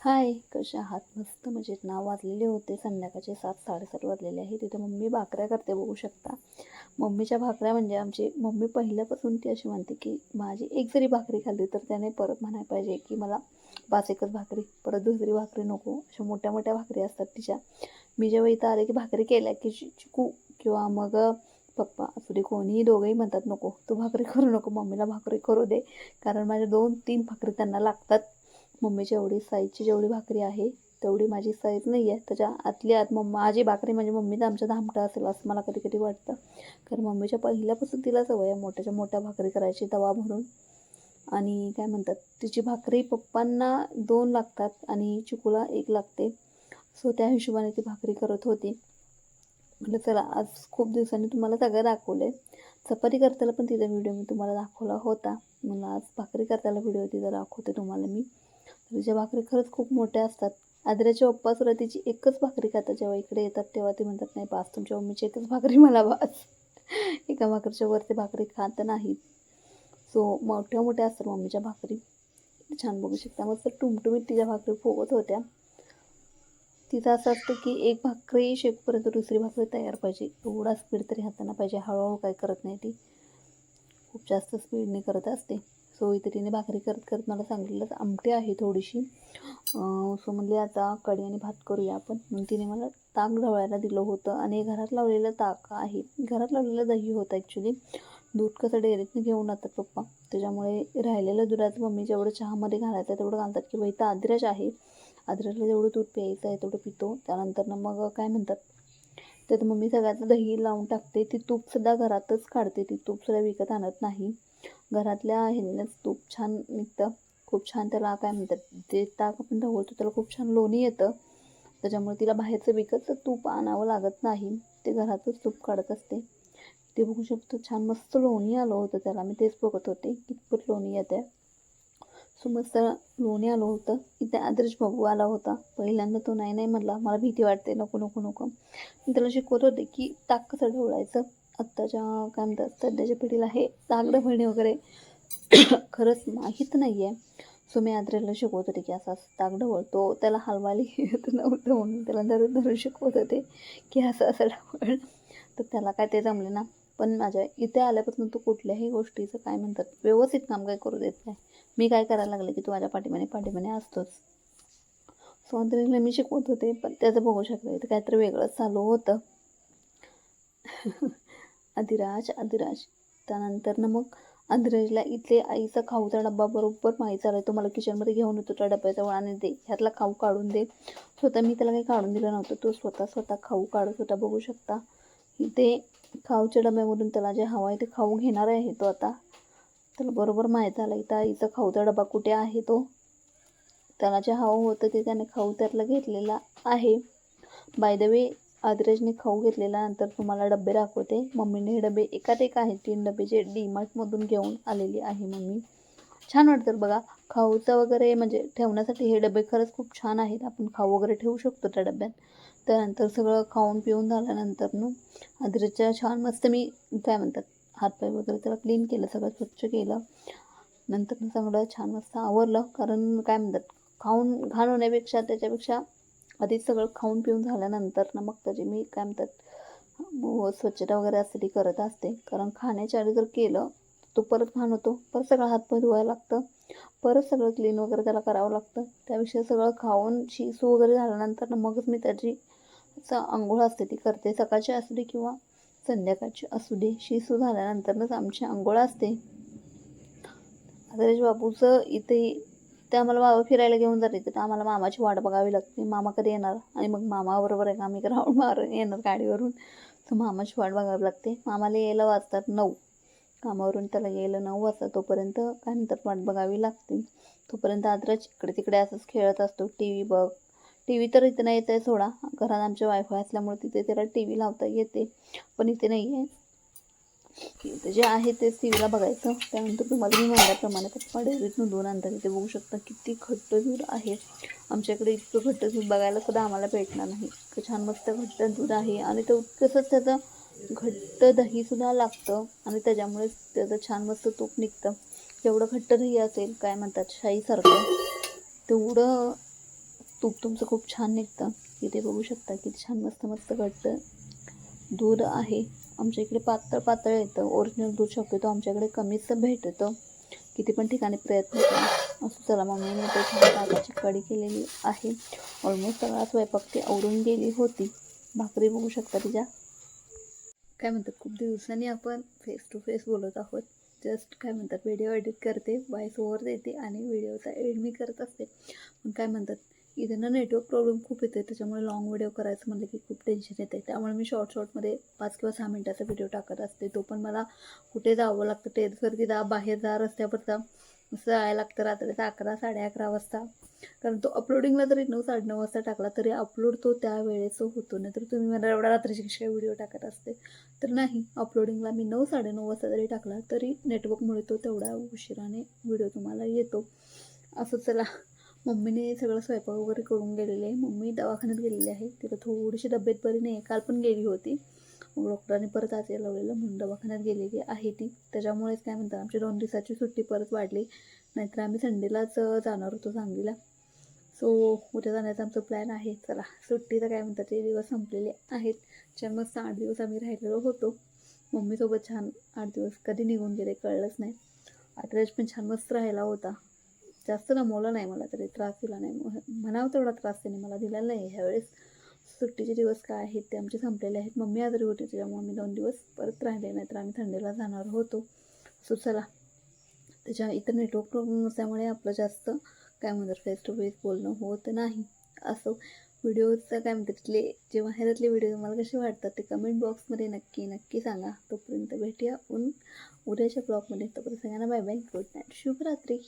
हाय कशा आहात? मस्त मजेत. ना वाजलेले होते. संध्याकाळचे सात साडेसात वाजलेले आहे. तिथे मम्मी भाकऱ्या करते बघू शकता. मम्मीच्या भाकऱ्या म्हणजे आमची मम्मी पहिल्यापासून ती अशी म्हणते की माझी एक जरी भाकरी खाल्ली तर त्याने परत म्हणायला पाहिजे की मला पाच एकच भाकरी परत दुसरी भाकरी नको. अशा मोठ्या मोठ्या भाकरी असतात तिच्या. मी जेव्हा इथं आले की भाकरी केल्या की चिकू किंवा मग पप्पा असू दे कोणीही दोघंही म्हणतात नको. तू भाकरी करू नको. मम्मीला भाकरी करू दे. कारण माझ्या दोन तीन भाकरी त्यांना लागतात. मम्मीच्या एवढी साईजची जेवढी भाकरी आहे तेवढी माझी साईज नाही आहे त्याच्या आतली आत मग माझी भाकरी म्हणजे मम्मीचा आमच्या धामटा असेल असं मला कधी कधी वाटतं. कारण मम्मीच्या पहिल्यापासून तिला सवय आहे मोठ्याच्या मोठ्या भाकरी करायची तवा भरून. आणि काय म्हणतात तिची भाकरी पप्पांना दोन लागतात आणि चिकूला एक लागते. सो त्या हिशोबाने ती भाकरी करत होती. म्हटलं चला आज खूप दिवसांनी तुम्हाला सगळं दाखवलं आहे चपाती करताना पण तिचा व्हिडिओ मी तुम्हाला दाखवला होता. मला आज भाकरी करताना व्हिडिओ तिचा दाखवते तुम्हाला मी. तिच्या भाकरी खरंच खूप मोठ्या असतात. आदऱ्याच्या पप्पा सुद्धा तिची एकच भाकरी खातात जेव्हा इकडे येतात तेव्हा ते म्हणतात नाही बास तुमच्या मम्मीची एकच भाकरी मला बास. एका भाकरीच्या वरती भाकरी खात नाहीत. सो मोठ्या मोठ्या असतात मम्मीच्या भाकरी. छान बघू शकता. मस्त टुमटुमीत तिच्या भाकरी फोगत होत्या. तिचं असं असतं की एक भाकरी शेकपर्यंत दुसरी भाकरी तयार पाहिजे. एवढा स्पीड तरी हाताना पाहिजे. हळूहळू काय करत नाही ती. खूप जास्त स्पीडने करत असते. सो इथे तिने भाकरी करत करत मला सांगितलं आमटी आहे थोडीशी. सो म्हणले आता कढी आणि भात करूया आपण. मग तिने मला ताक ढवळायला दिलं होतं आणि घरात लावलेलं ताक आहे. घरात लावलेलं दही होतं ॲक्च्युली दूध कसं डेअरीतनं घेऊन जातात पप्पा. त्याच्यामुळे राहिलेलं दुधाचं मम्मी जेवढं चहामध्ये घालायचं आहे तेवढं घालतात. किंवा इथं आदिराज आहे. आदिराजला जेवढं दूध प्यायचं आहे तेवढं पितो. त्यानंतर मग काय म्हणतात? त्यात मम्मी सगळ्याचं दही लावून टाकते. ती तूपसुद्धा घरातच काढते. ती तूपसुद्धा विकत आणत नाही. घरातल्या ह्यांनाच तूप छान निघतं. खूप छान त्याला काय म्हणतात जे ताक आपण ढवळतो त्याला खूप छान लोणी येतं. त्याच्यामुळे तिला बाहेरचं विकतचं तूप आणावं लागत नाही. ते घरातच तूप काढत असते. ते बघू शकतो छान मस्त लोणी आलं होतं त्याला. मी तेच बघत होते कितपत लोणी येते. सो मस्त लोणी आलं होतं. इथे आदर्श बाबू आला होता. पहिल्यांदा तो नाही नाही म्हणला. मला भीती वाटते. नको नको नको. मी त्याला शिकवत होते की ताक कसं ढवळायचं? आत्ताच्या काय म्हणतात सध्याच्या पिढीला हे ताक ढवळणे वगैरे. खरंच माहीत नाही आहे सो मी आद्रेला शिकवत होते की असं असं ताक ढवळतो त्याला हलवायला येत नव्हतं म्हणून त्याला धरून धरून शिकवत होते की असं असं ढवळ तर त्याला काय ते जमले ना. पण माझ्या इथे आल्यापासून तू कुठल्याही गोष्टीचं काय म्हणतात व्यवस्थित काम काय करू देत नाही. मी काय करायला लागले की तू माझ्या पाठीमाने पाठीमाने असतोच. सो आद्रेला मी शिकवत होते पण त्याचं बघू शकतो इथं काहीतरी वेगळंच चालू होतं. अधिराज अधिराज. त्यानंतर ना मग अधिराजला इथले आईचा खाऊचा डब्बा बरोबर माहीत झाला तो मला किचनमध्ये घेऊन येतो त्या डब्याचा आणि दे. ह्यातला खाऊ काढून दे. स्वतः मी त्याला काही काढून दिलं नव्हतं. तो स्वतः स्वतः खाऊ काढत होता. बघू शकता. इथे खाऊच्या डब्यामधून त्याला जे हवा आहे ते खाऊ घेणार आहे तो आता. त्याला बरोबर माहीत झालं इथं आईचा खाऊचा डबा कुठे आहे तो? त्याला जे हवं होतं ते त्याने खाऊ त्यातलं घेतलेला आहे. बाय द वे आदिराजने खाऊ घेतलेल्यानंतर तुम्हाला डबे दाखवते. मम्मीने हे डबे एकात एक आहेत तीन डबे जे डीमार्टमधून घेऊन आलेली आहे मम्मी. छान वाटतं बघा. खाऊचं वगैरे म्हणजे ठेवण्यासाठी हे डबे खरंच खूप छान आहेत. आपण खाऊ वगैरे ठेवू शकतो त्या डब्यात. त्यानंतर सगळं खाऊन पिऊन झाल्यानंतर ना आदिराजच्या छान मस्त मी काय म्हणतात हातपाय वगैरे त्याला क्लीन केलं सगळं स्वच्छ केलं. नंतर सगळं छान मस्त आवरलं. कारण काय म्हणतात खाऊन घाण होण्यापेक्षा त्याच्यापेक्षा आधी सगळं खाऊन पिऊन झाल्यानंतर ना मग त्याची मी काय म्हणतात स्वच्छता वगैरे असते ती करत असते. कारण खाण्याच्या आधी जर केलं तो परत घाण होतो. परत सगळं हातपाय धुवायला लागतं. परत सगळं क्लीन वगैरे त्याला करावं लागतं. त्याविषयी सगळं खाऊन शिसू वगैरे झाल्यानंतर मगच मी त्याची स आंघोळ असते ती करते. सकाळची असू दे किंवा संध्याकाळची असू दे शिसू झाल्यानंतरच आमची आंघोळ असते. आदर्श बाबूचं इथे ते आम्हाला मामा फिरायला घेऊन जाते तर आम्हाला मामाची वाट बघावी लागते. मामा कधी येणार? आणि मग मामाबरोबर आहे का? आम्ही राऊंड मारून येणार गाडीवरून. तर मामाची वाट बघावी लागते. मामाला यायला वाजतात नऊ. कामावरून त्याला यायला नऊ वाजता तोपर्यंत काय नंतर वाट बघावी लागते. तोपर्यंत आद्रच इकडे तिकडे असंच खेळत असतो. टी व्ही बघ. टी व्ही तर इथे नाही येते सोडा. घरात आमच्या वायफाय असल्यामुळे तिथे त्याला टी व्ही लावता येते. पण इथे नाही आहे. ते जे आहे ते टी व्हीला बघायचं. त्यानंतर तुम्हाला मी म्हणल्याप्रमाणे पप्पा डेअरीतून दोन आणतात इथे बघू शकता किती घट्ट दूध आहे. आमच्याकडे इतकं घट्ट दूध बघायला सुद्धा आम्हाला भेटणार नाही. इतकं छान मस्त घट्ट दूध आहे आणि तो कसंच त्याचं घट्ट दहीसुद्धा लागतं आणि त्याच्यामुळेच त्याचं छान मस्त तूप निघतं. जेवढं घट्ट दही असेल काय म्हणतात शाईसारखं तेवढं तूप तुमचं खूप छान निघतं. इथे बघू शकता किती छान मस्त मस्त घट्ट दूध आहे. आमच्या इकडे पातळ पातळ येतं. ओरिजिनल दूध शक्यतो आमच्याकडे कमीच भेटतं. किती पण ठिकाणी प्रयत्न करा. असं चला मम्मीने ते छान ताकाची कडी केलेली आहे. ऑलमोस्ट सगळा स्वयंपाक ती आवरून गेली होती. भाकरी बघू शकता तिच्या. काय म्हणतात खूप दिवसांनी आपण फेस टू फेस बोलत आहोत. जस्ट काय म्हणतात व्हिडिओ एडिट करते व्हॉइस ओव्हर देते आणि व्हिडिओचा एड मी करत असते. पण काय म्हणतात इथे ना नेटवर्क प्रॉब्लेम खूप येते त्याच्यामुळे लॉंग व्हिडिओ करायचं म्हणलं की खूप टेन्शन येते त्यामुळे मी शॉर्ट शॉर्टमध्ये पाच किंवा सहा मिनटाचा व्हिडिओ टाकत असते. तो पण मला कुठे जावं लागतं टेरेसवरती जा बाहेर जा रस्त्यावर जा असं जायला लागतं. रात्रीचा अकरा साडे अकरा वाजता. कारण तो अपलोडिंगला जरी नऊ साडेनऊ वाजता टाकला तरी अपलोड तो त्या वेळेचं होतो. नाही तर तुम्ही मला एवढा रात्रीची कशी व्हिडिओ टाकत असते? तर नाही अपलोडिंगला मी नऊ साडेनऊ वाजता जरी टाकला तरी नेटवर्कमुळे तो तेवढ्या उशिराने व्हिडिओ तुम्हाला येतो. असं चला. मम्मीने सगळं स्वयंपाक वगैरे करून गेलेले आहे. मम्मी दवाखान्यात गेलेली आहे. तिला थोडीशी तब्येत बरी नाही काल पण गेली होती. मग डॉक्टरांनी परत आज यायला लावलेलं. म्हणून दवाखान्यात गेलेली आहे ती. त्याच्यामुळेच काय म्हणतात आमची दोन दिवसाची सुट्टी परत वाढली. नाहीतर आम्ही संडेलाच जाणार होतो सांगलीला. सो उद्या जाण्याचा आमचा प्लॅन आहे. चला सुट्टी तर काय म्हणतात ते दिवस संपलेले आहेत. छान मस्त आठ दिवस आम्ही राहिलेलो होतो. मम्मीसोबत छान आठ दिवस कधी निघून गेले कळलंच नाही. आठवड्यात पण छान मस्त राहिला होता. जास्त नमवलं नाही मला तरी त्रास दिला नाही. म्हणावं तेवढा त्रास त्याने मला दिलेला नाही. ह्यावेळेस सुट्टीचे दिवस काय आहेत ते आमचे संपलेले आहेत. मम्मी आजारी होती त्याच्यामुळे आम्ही दोन दिवस परत राहिले नाही तर आम्ही थंडीला जाणार होतो. सो चला त्याच्या इतर नेटवर्क प्रॉब्लेम असल्यामुळे आपलं जास्त काय म्हणतात फेस टू फेस बोलणं होत नाही. असं व्हिडिओचं काय म्हणतात तिथले जे बाहेरातले व्हिडिओ तुम्हाला कसे वाटतात ते कमेंट बॉक्समध्ये नक्की नक्की सांगा. तोपर्यंत भेटूया उन उद्याच्या ब्लॉगमध्ये तोपर्यंत सगळ्यांना बाय बाय गुड नाईट शुभरात्री.